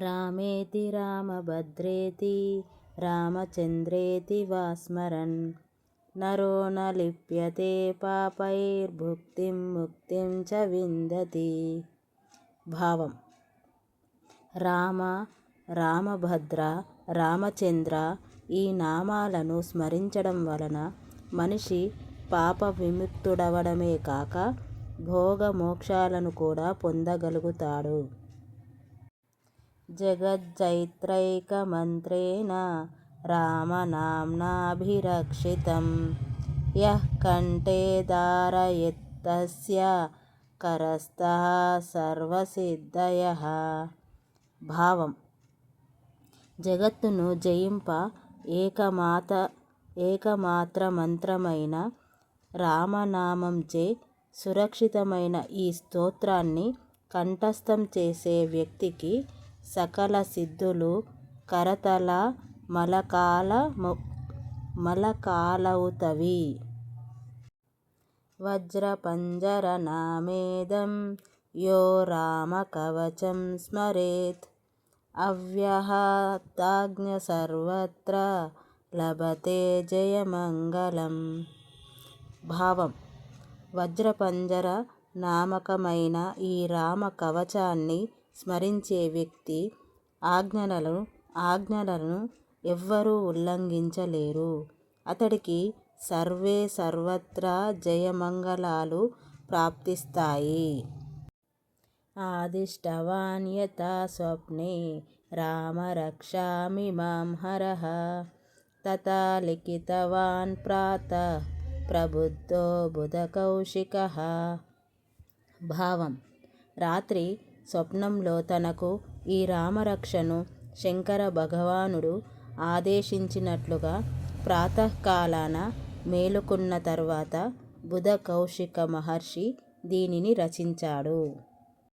రామేతి రామభద్రేతి రామచంద్రేతి వాస్మరన్. నరో నలిప్యతే పాపైర్భుక్తిం ముక్తిం చ విందతి. భావం. రామ రామభద్ర రామచంద్ర ఈ నామాలను స్మరించడం వలన మనిషి పాప విముక్తుడవడమే కాక భోగమోక్షాలను కూడా పొందగలుగుతాడు. జగజ్జైత్రైకమంత్రేణ రామనామ్నాభిరక్షితం. యః కంఠే ధారయేత్తస్య కరస్తః సర్వసిద్ధయః. భావం. జగత్తును జయింప ఏకమాత ఏకమాత్ర మంత్రమైన రామనామంచే సురక్షితమైన ఈ స్తోత్రాన్ని కంఠస్థం చేసే వ్యక్తికి సకల సిద్ధులు కరతల మలకాల మలకాలవుతవి. వజ్రపంజరనామేదం యో రామకవచం స్మరేత్. అవ్యహతాజ్ఞ సర్వత్ర లభతే జయమంగళం. భావం. వజ్రపంజర నామకమైన ఈ రామ కవచాన్ని స్మరించే వ్యక్తి ఆజ్ఞలను ఆజ్ఞలను ఎవ్వరూ ఉల్లంఘించలేరు. అతడికి సర్వే సర్వత్రా జయమంగళాలు ప్రాప్తిస్తాయి. ఆదిష్టవాన్యత స్వప్నే రామ రక్షామిమాం హరః. తథా లిఖితవాన్ ప్రాత ప్రబుద్ధో బుధకౌశికः. భావం రాత్రి స్వప్నంలో తనకు ఈ రామరక్షను శంకర భగవానుడు ఆదేశించినట్లుగా ప్రాతఃకాలాన మేలుకున్న తర్వాత బుధ కౌశిక మహర్షి దీనిని రచించాడు.